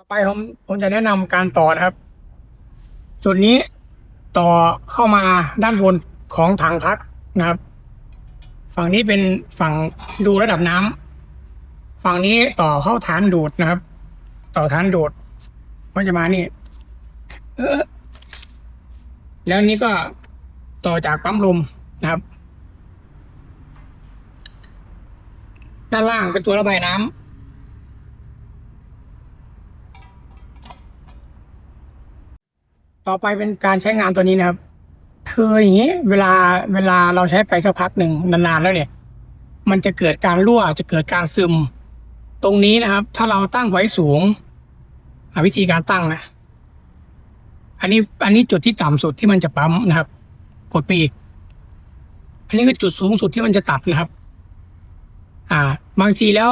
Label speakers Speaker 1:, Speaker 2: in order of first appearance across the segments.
Speaker 1: ต่อไปผมผมจะแนะนำการต่อนะครับ จุดนี้ต่อเข้ามาด้านบนของถังพักนะครับ ฝั่งนี้เป็นฝั่งดูระดับน้ำฝั่งนี้ต่อเข้าฐานดูดนะครับ ต่อฐานดูดมันจะมานี่เอ้อแล้วนี้ก็ต่อจากปั๊มลมนะครับ ด้านล่างเป็นตัวระบายน้ำ ต่อไปเป็นการใช้งานตัวนี้นะครับ คืออย่างนี้เวลาเวลาเราใช้ไปสักพักหนึ่งนานๆแล้วเนี่ย มันจะเกิดการรั่วจะเกิดการซึม ตรงนี้นะครับ ถ้าเราตั้งไว้สูงวิธีการตั้งนะ อันนี้อันนี้จุดที่ต่ำสุดที่มันจะปั๊มนะครับ กดไปอีก อันนี้คือจุดสูงสุดที่มันจะตัดนะครับ อ่า บางทีแล้ว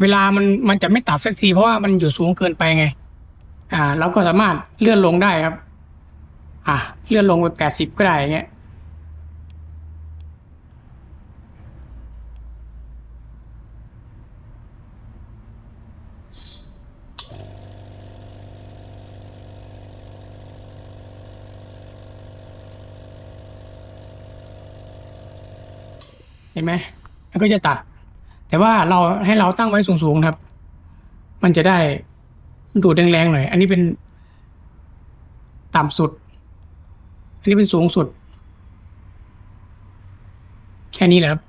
Speaker 1: เวลามันมันจะไม่ตัดสักทีเพราะว่ามันอยู่สูงเกินไปไง อ่า เราก็สามารถเลื่อนลงได้ครับ อะเลื่อนลงไปแปดสิบก็ได้เงี้ยเห็นไหมมันก็จะตัด แต่ว่าเราให้เราตั้งไว้สูงๆครับ มันจะได้ ดูดแรงๆหน่อย อันนี้เป็นต่ำสุด อันนี้เป็นสูงสุด แค่นี้แหละครับ